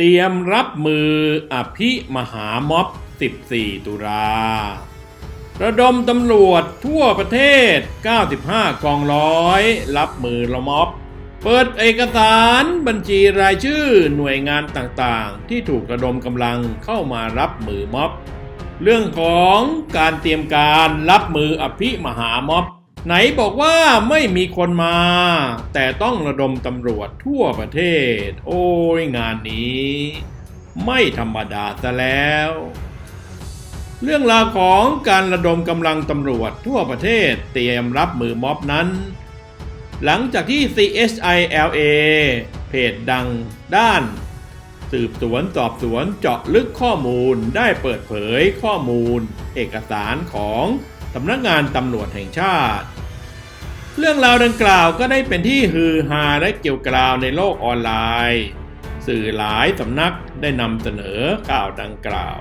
เตรียมรับมืออภิมหาม็อบ 14 ตุลาระดมตำรวจทั่วประเทศ 95 กองร้อย รับมือละม็อบ เปิดเอกสารบัญชีรายชื่อหน่วยงานต่างๆ ที่ถูกระดมกำลังเข้ามารับมือม็อบ เรื่องของการเตรียมการรับมืออภิมหาม็อบ ไหนบอกว่าไม่มีคนมา แต่ต้องระดมตำรวจทั่วประเทศ โอ้ยงานนี้ ไม่ธรรมดาซะแล้ว เรื่องราวของการระดมกำลังตำรวจทั่วประเทศเตรียมรับมือม็อบนั้น หลังจากที่ CSILA เพจดังด้านสืบสวนสอบสวนเจาะลึกข้อมูลได้เปิดเผยข้อมูล เอกสารของ สำนักงานตำรวจแห่งชาติ เรื่องราวดังกล่าวก็ได้เป็นที่ฮือฮาและเกี่ยวกราวในโลกออนไลน์ สื่อหลายสำนักได้นำเสนอข่าวดังกล่าว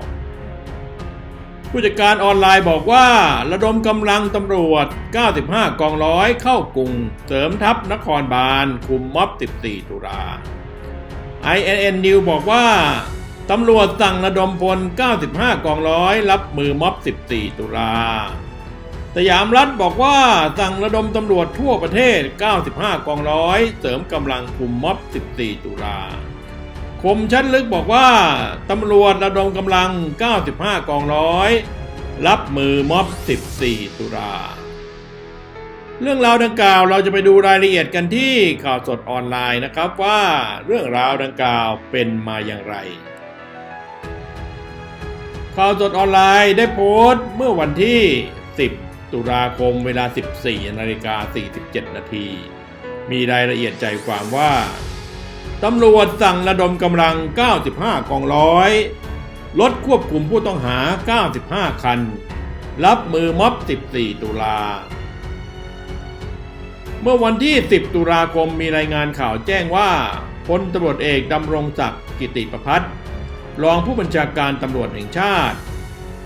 ผู้จัดการออนไลน์บอกว่าระดมกำลังตำรวจ 95 กองร้อยเข้ากรุง เสริมทัพนครบาล คุมม็อบ 14 ตุลา INN News บอกว่าตำรวจสั่งระดมพล 95 กองร้อย รับมือม็อบ 14 ตุลา สยามรัฐบอกว่าสั่งระดมตำรวจทั่วประเทศ 95 กองร้อย เสริมกำลังคุมม็อบ 14 ตุลาคมชั้นลึกบอกว่าตำรวจระดมกำลัง 95 กองร้อย รับมือม็อบ 14 ตุลาเรื่องราวดังกล่าวเราจะไปดูรายละเอียดกันที่ข่าวสดออนไลน์นะครับว่าเรื่องราวดังกล่าวเป็นมาอย่างไร ข่าวสดออนไลน์ได้โพสต์เมื่อวันที่ 10 ตุลาคมเวลา 14นาฬิกา47 นาที มีรายละเอียดใจความว่า ตำรวจสั่งระดมกำลัง 95 กองร้อยรถควบคุมผู้ต้องหา 95 คัน รับมือม็อบ 14 ตุลา เมื่อวันที่ 10 ตุลาคมมีรายงานข่าวแจ้งว่าพลตำรวจเอกดำรงศักดิ์กิติประพัฒรองผู้บัญชาการตำรวจแห่งชาติ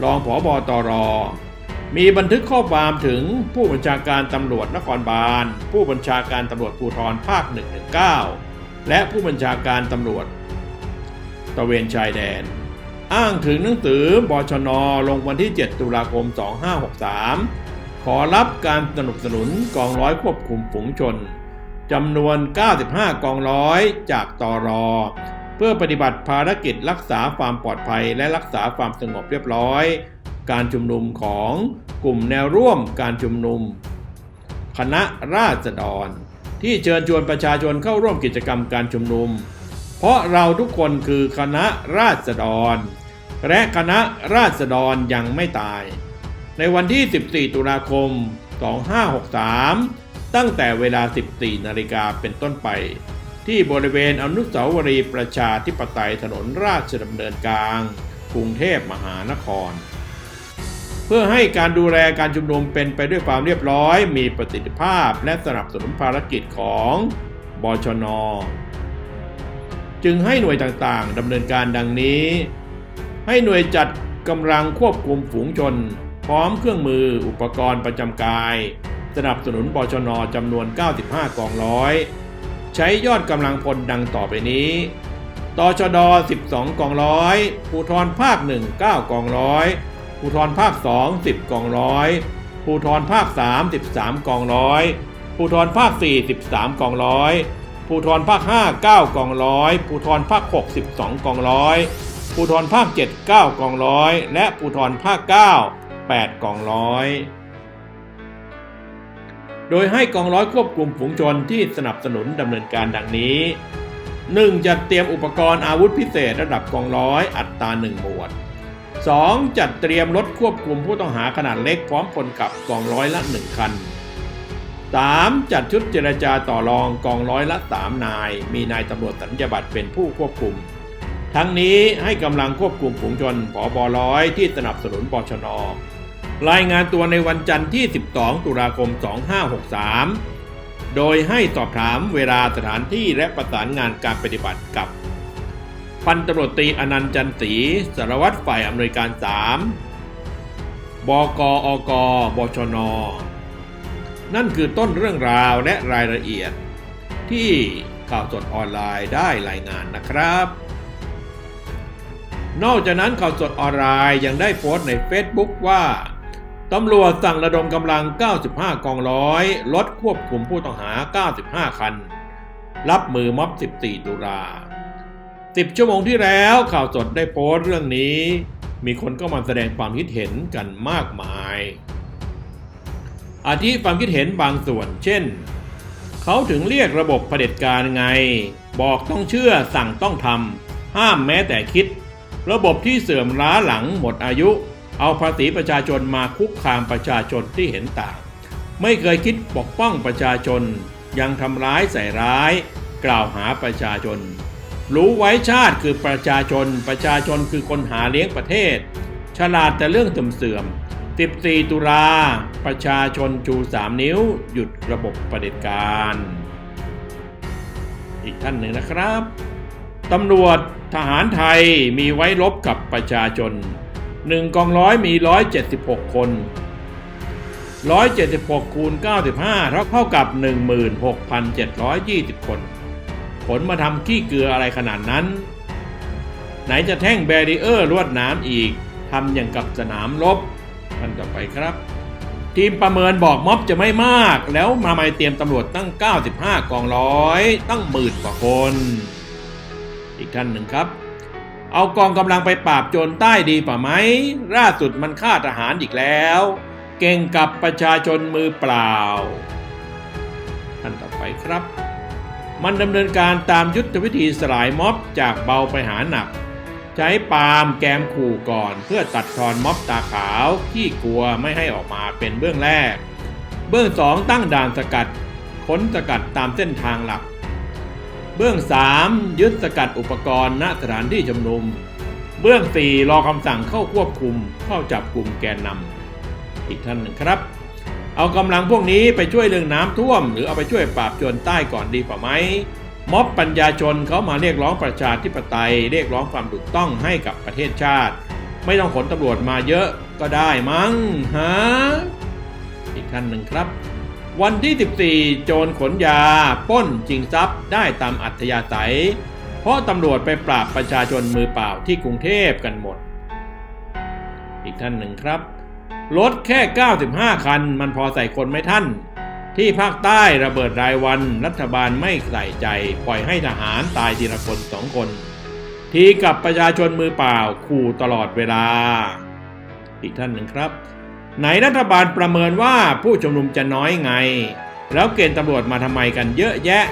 รองผอบอตร มีบันทึกข้อความถึงผู้บัญชาการตำรวจนครบาล ผู้บัญชาการตำรวจภูธรภาค 119 และผู้บัญชาการตำรวจตะเวนชายแดน อ้างถึงหนังสือบชน ลงวันที่ 7 ตุลาคม 2563 ขอรับการสนับสนุนกองร้อยควบคุมฝูงชนจำนวน 95 กองร้อยจากตอรอเพื่อปฏิบัติภารกิจรักษาความปลอดภัยและรักษาความสงบเรียบร้อย การชุมนุมของกลุ่มแนวร่วมการชุมนุม คณะราษฎร ที่เชิญชวนประชาชนเข้าร่วมกิจกรรมการชุมนุม เพราะเราทุกคนคือคณะราษฎร และคณะราษฎรยังไม่ตาย ในวันที่ 14 ตุลาคม 2563 ตั้งแต่เวลา 14 นาฬิกาเป็นต้นไปที่บริเวณอนุสาวรีย์ประชาธิปไตยถนนราชดำเนินกลาง กรุงเทพมหานคร เพื่อให้การดูแลการชุมนุมเป็นไปด้วยความเรียบร้อย มีประสิทธิภาพ และสนับสนุนภารกิจของบชน จึงให้หน่วยต่างๆดำเนินการดังนี้ ให้หน่วยจัดกำลังควบคุมฝูงชน พร้อมเครื่องมืออุปกรณ์ประจำกาย สนับสนุนบชนจำนวน 95 กองร้อย ใช้ยอดกำลังพลดังต่อไปนี้ตชด 12 กองร้อยภูทรภาค 1 9 กองร้อย ภูทรภาค 2 10 กองร้อยภูทรภาค 3 13 กองร้อยภูทรภาค 4 13 กองร้อยภูทรภาค 5 9 กองร้อยภูทรภาค 6 12 กองร้อยภูทรภาค 7 9 กองร้อย และภูทรภาค 9 8 กองร้อย โดยให้กองร้อยควบคุมฝูงชนที่สนับสนุนดำเนินการดังนี้ 1. จัดเตรียมอุปกรณ์อาวุธพิเศษระดับกองร้อยอัตรา1หมวด 2. จัดเตรียมรถควบคุมผู้ต้องหาขนาดเล็กพร้อมคนขับกองร้อยละ 1 คัน 3. จัดชุดเจรจาต่อรองกองร้อยละ 3 นาย มีนายตำรวจสัญญาบัตรเป็นผู้ควบคุม ทั้งนี้ให้กำลังควบคุมฝูงชนผอบอร้อยที่สนับสนุนบชน รายงานตัวในวันจันทร์ที่ 12 ตุลาคม 2563 โดยให้สอบถามเวลาสถานที่และประสานงานการปฏิบัติกับ พันตำรวจตรีอนันต์จันศรีสารวัตรฝ่ายอำนวยการ 3 บกอกบชน นั่นคือต้นเรื่องราวและรายละเอียด ที่ข่าวสดออนไลน์ได้รายงานนะครับ นอกจากนั้นข่าวสดออนไลน์ยังได้โพสต์ใน Facebook ว่าตำรวจสั่งระดมกำลัง 95 กองร้อยลดควบคุมผู้ต้องหา 95 คัน รับมือม็อบ 14 ตุลา 10 ชั่วโมงที่แล้วข่าวสดได้โพสต์เรื่องนี้ มีคนก็มาแสดงความคิดเห็นกันมากมาย อาทิความคิดเห็นบางส่วน เช่น เขาถึงเรียกระบบเผด็จการไง บอกต้องเชื่อสั่งต้องทำห้ามแม้แต่คิด ระบบที่เสื่อมล้าหลังหมดอายุ เอาภาษีประชาชนมาคุกคามประชาชนที่เห็นต่าง ไม่เคยคิดปกป้องประชาชน ยังทำร้ายใส่ร้าย กล่าวหาประชาชน รู้ไว้ชาติคือประชาชน ประชาชนคือคนหาเลี้ยงประเทศ ฉลาดแต่เรื่องเสื่อม14 ตุลา ประชาชนชู 3 นิ้ว หยุดระบบประเด็จการ อีกท่านหนึ่งนะครับ ตำรวจทหารไทยมีไว้รบกับประชาชน 1 กองร้อยมี 176 คน 176 คูณ 95 เท่าเท่ากับ 16,720 คน ผลมาทำขี้เกลืออะไรขนาดนั้น ไหนจะแท่งแบรีเออร์ลวดน้ำอีกทำอย่างกับสนามรบท่านต่อไปครับ ทีมประเมินบอกม็อบจะไม่มาก แล้วมาไม่เตรียมตำรวจตั้ง 95 กองร้อย ตั้งหมื่นกว่าคน อีกท่านหนึ่งครับ เอากองกำลังไปปราบโจรใต้ดีป่ะไหมล่าสุดมันฆ่าทหารอีกแล้ว เก่งกับประชาชนมือเปล่าท่านต่อไปครับ มันดำเนินการตามยุทธวิธีสลายม็อบจากเบาไปหาหนัก ใช้ปาล์มแกมขู่ก่อนเพื่อตัดทอนม็อบตาขาวที่กลัวไม่ให้ออกมาเป็นเบื้องแรก เบื้องสองตั้งด่านสกัดค้นสกัดตามเส้นทางหลัก เบื้อง3ยึดสกัดอุปกรณ์ณสถานที่ชุมนุม เบื้อง4รอคำสั่งเข้าควบคุมเข้าจับกลุ่มแกนนำอีกท่านหนึ่งครับ เอากำลังพวกนี้ไปช่วยเรื่องน้ำท่วม หรือเอาไปช่วยปราบโจรใต้ก่อนดีกว่าไหมม็อบปัญญาชนเขามาเรียกร้องประชาธิปไตย เรียกร้องความถูกต้องให้กับประเทศชาติ ไม่ต้องขนตำรวจมาเยอะก็ได้มั้งฮะอีกท่านหนึ่งครับ วันที่ 14 โจรขนยาป้นจิงทรัพย์ได้ตามอัธยาศัย เพราะตำรวจไปปราบประชาชนมือเปล่าที่กรุงเทพกันหมด อีกท่านหนึ่งครับ รถแค่ 95 คัน มันพอใส่คนไหมท่าน ที่ภาคใต้ระเบิดรายวันรัฐบาลไม่ใส่ใจ ปล่อยให้ทหารตายทีละคนสองคน ทีกับประชาชนมือเปล่าขู่ตลอดเวลา อีกท่านหนึ่งครับ ไหนรัฐบาลประเมินว่าผู้ชุมนุมจะน้อยไง แล้วเกณฑ์ตำรวจมาทำไมกันเยอะแยะ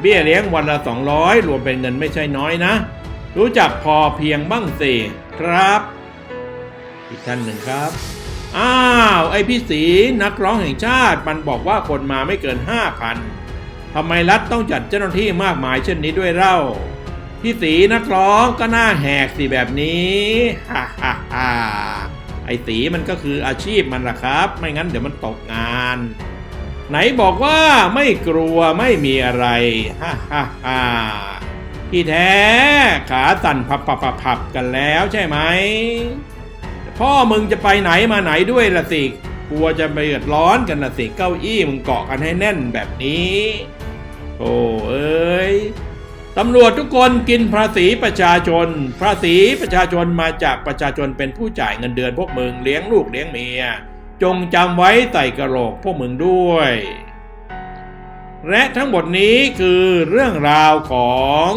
เบี้ยเลี้ยงวันละ 200 รวมเป็นเงินไม่ใช่น้อยนะ รู้จักพอเพียงบ้างสิครับ อีกท่านหนึ่งครับ อ้าว ไอพี่สีนักร้องแห่งชาติมันบอกว่าคนมาไม่เกิน5,000ทำไมรัฐต้องจัดเจ้าหน้าที่มากมายเช่นนี้ด้วยเล่า พี่สีนักร้องก็น่าแหกสิแบบนี้ฮ่าฮ่าฮ่าไอสีมันก็คืออาชีพมันล่ะครับ ไม่งั้นเดี๋ยวมันตกงาน ไหนบอกว่าไม่กลัวไม่มีอะไรฮ่าฮ่าฮ่าที่แท้ขาสั่นพับพับพับพับกันแล้วใช่ไหม พ่อมึงจะไปไหนมาไหนด้วยละสิกลัวจะไปเดือดร้อนกันละสิเก้าอี้มึงเกาะกันให้แน่นแบบนี้โอ้เอ้ยตำรวจทุกคนกินภาษีประชาชน ภาษีประชาชนมาจากประชาชนเป็นผู้จ่ายเงินเดือนพวกมึงเลี้ยงลูกเลี้ยงเมีย จงจำไว้ใส่กระโหลกพวกมึงด้วย และทั้งหมดนี้คือเรื่องราวของ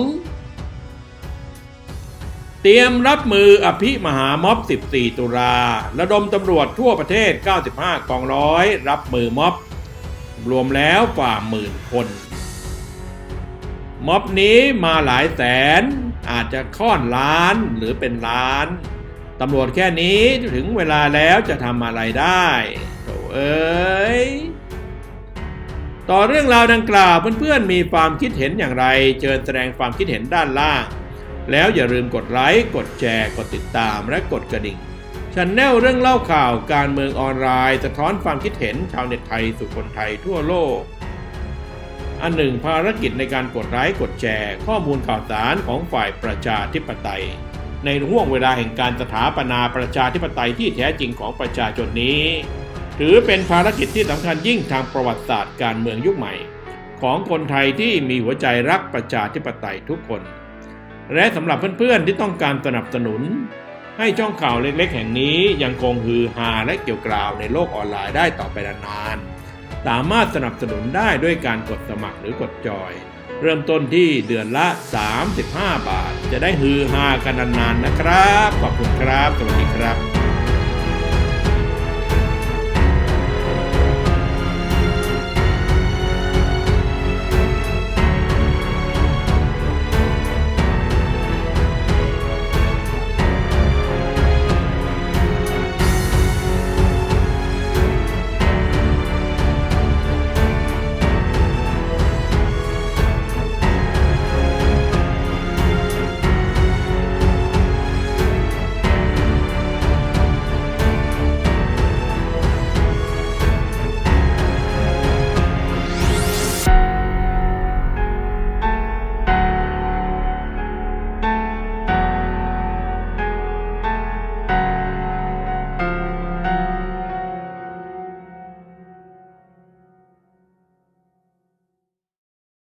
เตรียมรับมืออภิมหาม็อบ 14 ตุลาระดมตำรวจทั่วประเทศ 95 กองร้อย รับมือม็อบ รวมแล้วกว่าหมื่นคน ม็อบนี้มาหลายแสน อาจจะค่อนล้านหรือเป็นล้าน ตำรวจแค่นี้ถึงเวลาแล้วจะทำอะไรได้โถเอ้ยต่อเรื่องราวดังกล่าวเพื่อนๆมีความคิดเห็นอย่างไร เชิญแสดงความคิดเห็นด้านล่าง แล้วอย่าลืมกดไลค์ กดแชร์ กดติดตาม และกดกระดิ่งชันแนลเรื่องเล่าข่าวการเมืองออนไลน์ สะท้อนความคิดเห็นชาวเน็ตไทยสู่คนไทยทั่วโลก อันหนึ่งภารกิจในการกดไลค์ กดแชร์ ข้อมูลข่าวสารของฝ่ายประชาธิปไตย ในห่วงเวลาแห่งการสถาปนาประชาธิปไตยที่แท้จริงของประชาชนนี้ ถือเป็นภารกิจที่สำคัญยิ่งทางประวัติศาสตร์การเมืองยุคใหม่ ของคนไทยที่มีหัวใจรักประชาธิปไตยทุกคน และสำหรับเพื่อนๆที่ต้องการสนับสนุน ให้ช่องข่าวเล็กๆ แห่งนี้ยังคงฮือฮาและเกี่ยวกราวในโลกออนไลน์ได้ต่อไปนานๆสามารถสนับสนุนได้ด้วยการกดสมัครหรือกดจอย เริ่มต้นที่เดือนละ 35 บาท จะได้ฮือฮากันนานๆนะครับ ขอบคุณครับ สวัสดีครับ